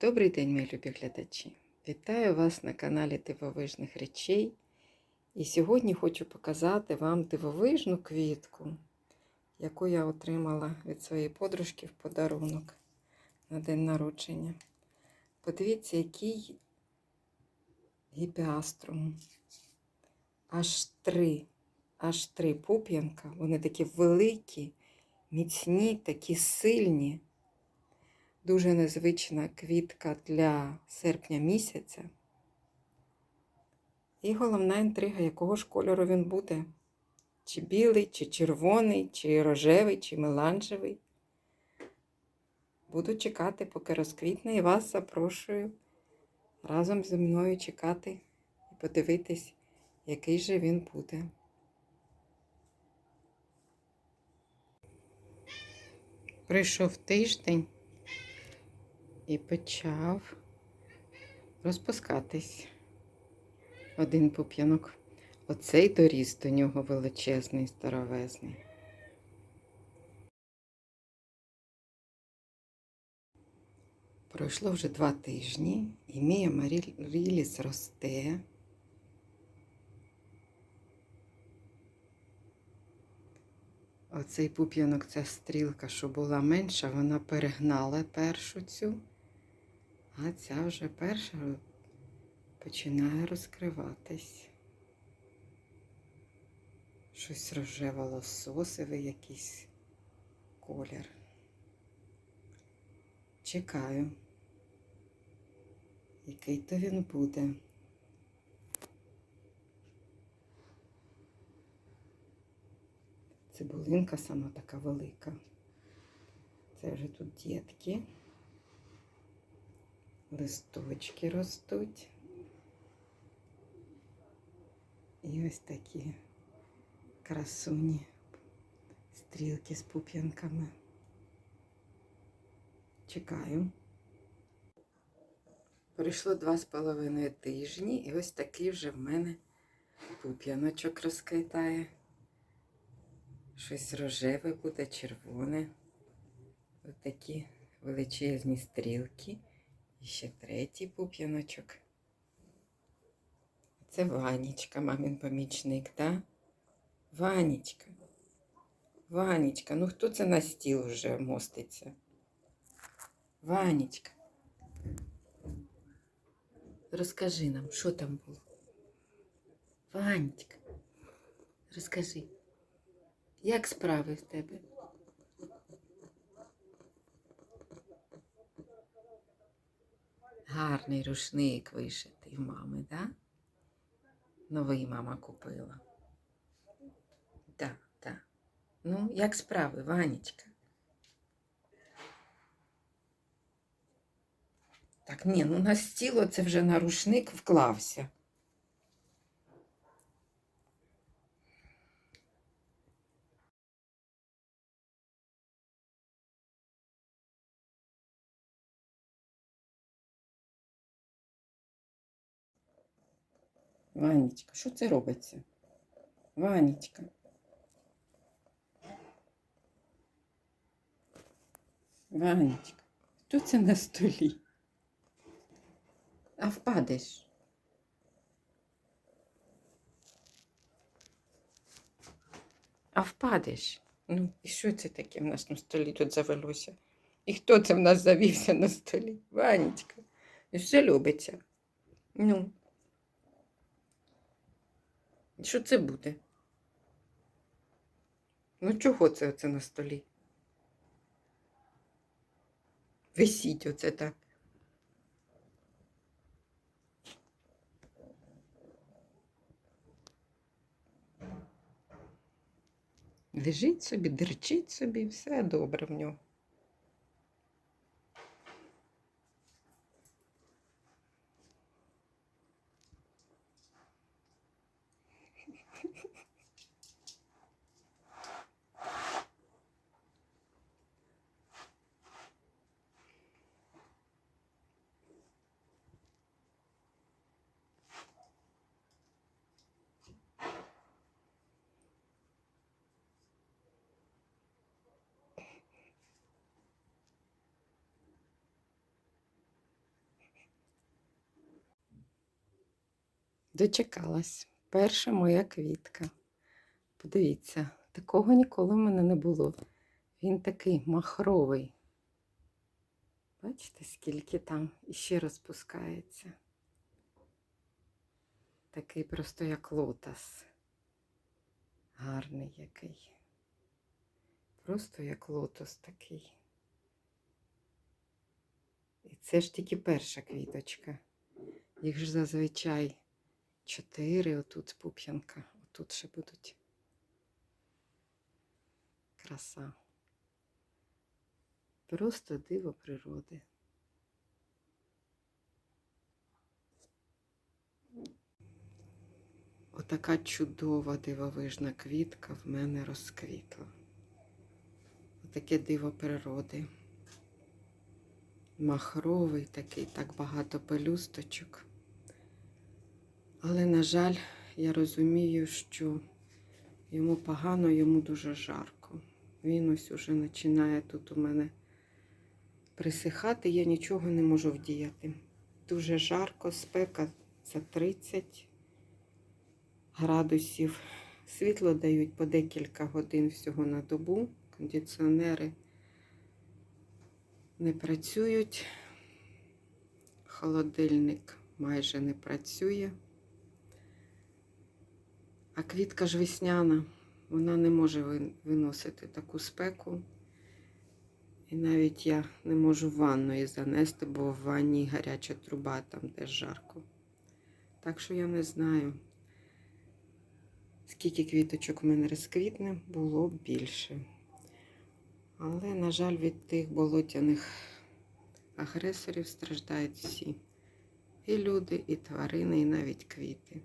Добрий день, мої любі глядачі! Вітаю вас на каналі Дивовижних речей. І сьогодні хочу показати вам дивовижну квітку, яку я отримала від своєї подружки в подарунок на день народження. Подивіться, який гіпіаструм. Аж три, аж три пуп'янка. Вони такі великі, міцні, такі сильні. Дуже незвична квітка для серпня місяця. І головна інтрига, якого ж кольору він буде. Чи білий, чи червоний, чи рожевий, чи меланжевий. Буду чекати, поки розквітне, і вас запрошую разом зі мною чекати і подивитись, який же він буде. Прийшов тиждень і почав розпускатись один пуп'янок. Оцей доріс до нього величезний, старовезний. Пройшло вже два тижні, і мій Амаріліс росте. Оцей пуп'янок, ця стрілка, що була менша, вона перегнала першу цю, а ця вже перша починає розкриватись. Щось рожево лососовий якийсь колір. Чекаю, який то він буде. Цибулинка сама така велика. Це вже тут дітки. Листочки ростуть. І ось такі красуні стрілки з пуп'янками. Чекаю. Пройшло два з половиною тижні, і ось такий вже в мене пуп'яночок розквітає. Щось рожеве буде, червоне. Ось такі величезні стрілки. І ще третій пуп'яночок. Це Ванечка, мамин помічник, да? Ванечка. Ванечка, ну хто це на стіл вже моститься? Ванечка. Розкажи нам, що там було? Ванечка, розкажи. Як справи в тебе? Гарний рушник вишитий в мами, да? Новий мама купила. Так, так. Ну, як справи, Ванечка? Так, ні, ну на стіло це вже на рушник вклався. Ванечка, що це робиться? Ванечка. Ванечка, що це на столі? А впадеш. А впадеш. Ну, і що це таке в нас на столі тут завелося? І хто це в нас завівся на столі? Ванечка. І все любиться. Ну. Що це буде? Ну, чого це оце на столі? Висіть оце так. Лежить собі, дерчить собі, все добре в нього. Дочекалась. Перша моя квітка. Подивіться, такого ніколи в мене не було. Він такий махровий. Бачите, скільки там іще розпускається. Такий просто як лотос. Гарний який. Просто як лотос такий. І це ж тільки перша квіточка. Їх ж зазвичай чотири, отут пуп'янка, отут ще будуть. Краса. Просто диво природи. Отака чудова дивовижна квітка в мене розквітла. Отаке диво природи. Махровий такий, так багато пелюсточок. Але, на жаль, я розумію, що йому погано, йому дуже жарко. Він ось уже починає тут у мене присихати, я нічого не можу вдіяти. Дуже жарко, спека за 30 градусів. Світло дають по декілька годин всього на добу. Кондиціонери не працюють. Холодильник майже не працює. А квітка ж весняна, вона не може виносити таку спеку. І навіть я не можу в ванну її занести, бо в ванні гаряча труба, там теж жарко. Так що я не знаю, скільки квіточок в мене розквітне, було більше. Але, на жаль, від тих болотяних агресорів страждають всі. І люди, і тварини, і навіть квіти.